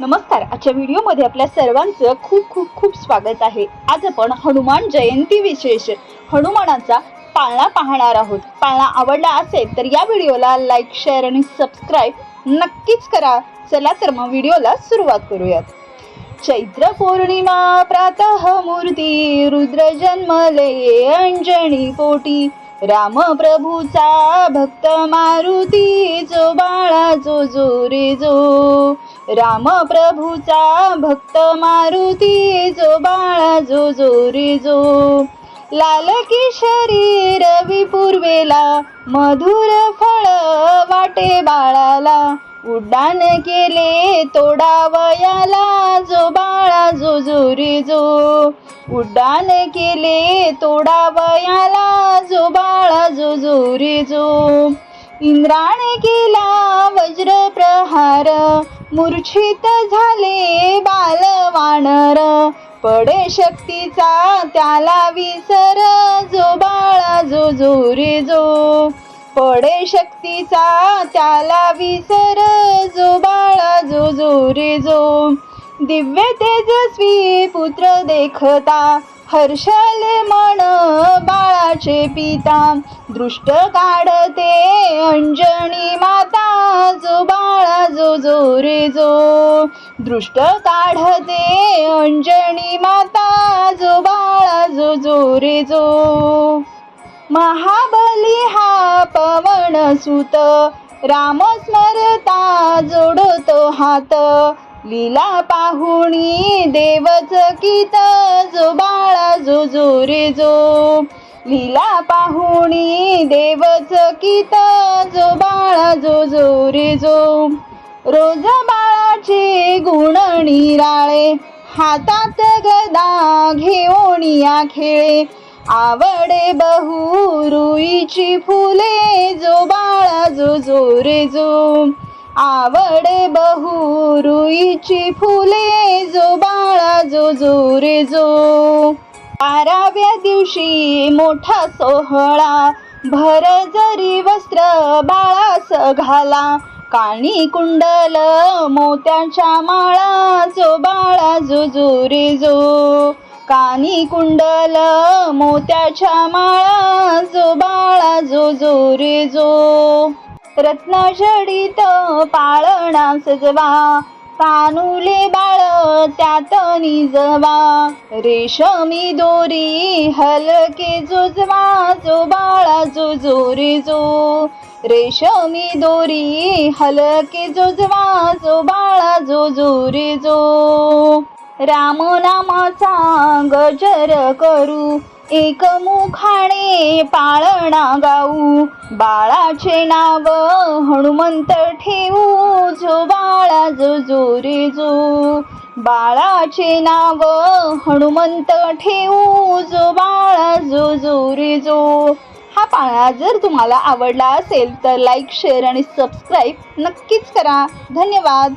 नमस्कार. आजच्या व्हिडिओमध्ये आपल्या सर्वांचं खूप खूप खूप स्वागत आहे. आज आपण हनुमान जयंती विशेष हनुमानाचा पाळणा पाहणार आहोत. पाळणा आवडला असेल तर या व्हिडिओला लाईक शेअर आणि सबस्क्राईब नक्कीच करा. चला तर मग व्हिडिओला सुरुवात करूयात. चैत्र पौर्णिमा प्रातः मूर्ती रुद्र जन्मले अंजणी पोटी राम प्रभूचा भक्त मारुती जो बाळा जो जो रे जो राम प्रभूचा भक्त मारुती जो बाळा जो जोरी जो लाल किशोरी रवी पूर्वेला मधुर फळ वाटे बाळाला. उड्डाण केले तोडावयाला जो बाळा जो जोरी जो उड्डाण केले तोडावयाला जो बाळा जो जोरी जो इंद्राने केला वज्र प्रहार मूर्छित झाले बाल वानर पडे शक्तीचा त्याला विसर जो बाळा जो जो रे जो. पडे शक्तीचा त्याला विसर जो बाळा जो जो रे जो. दिव्य तेजस्वी पुत्र देखता हर्षले मन बाळाचे पिता. दृष्ट काढते अंजन दृष्ट काढते अंजनी माता जो बाळा जो. जो रे जो महाबली हा पवन सुत राम स्मरता जोडतो हात. लीला पाहुणी देवच कित जो बाळा जो. जो रे जो लीला पाहुणी देवच कित जो बाळा जो. जो रे जो रोज बाळाचे गुण निराळे हातात गदा घेऊन या खेळे. आवडे बहु रुईची फुले जो बाळा जो जो रे जो. आवडे बहु रुईची फुले जो बाळा जो जो रे जो. बाराव्या दिवशी मोठा सोहळा भर जरी वस्त्र बाळास घाला काणी कुंडल मोत्याच्या माळा जो बाळा जो. जो जो कानी कुंडल मोत्याच्या माळा जो बाळा जो. जो जो रत्न जडित पाळणा सजवा कानुले बाळ त्यात निजवा. रेशमी दोरी हलके जुजवा जो बाळा जो जो जो. रेशमी दोरी हलके जोजवा जो बाळा जो जो रे जो. राम नामाचा गजर करू एकमुखाने पाळणा गाऊ. बाळाचे नाव हनुमंत ठेवू जो बाळा जो जो रे जो. बाळाचे नाव हनुमंत ठेवू जो बाळा जो जो रे जो. हा पाळणा जर तुम्हाला आवडला असेल तर लाईक शेअर आणि सबस्क्राईब नक्कीच करा. धन्यवाद.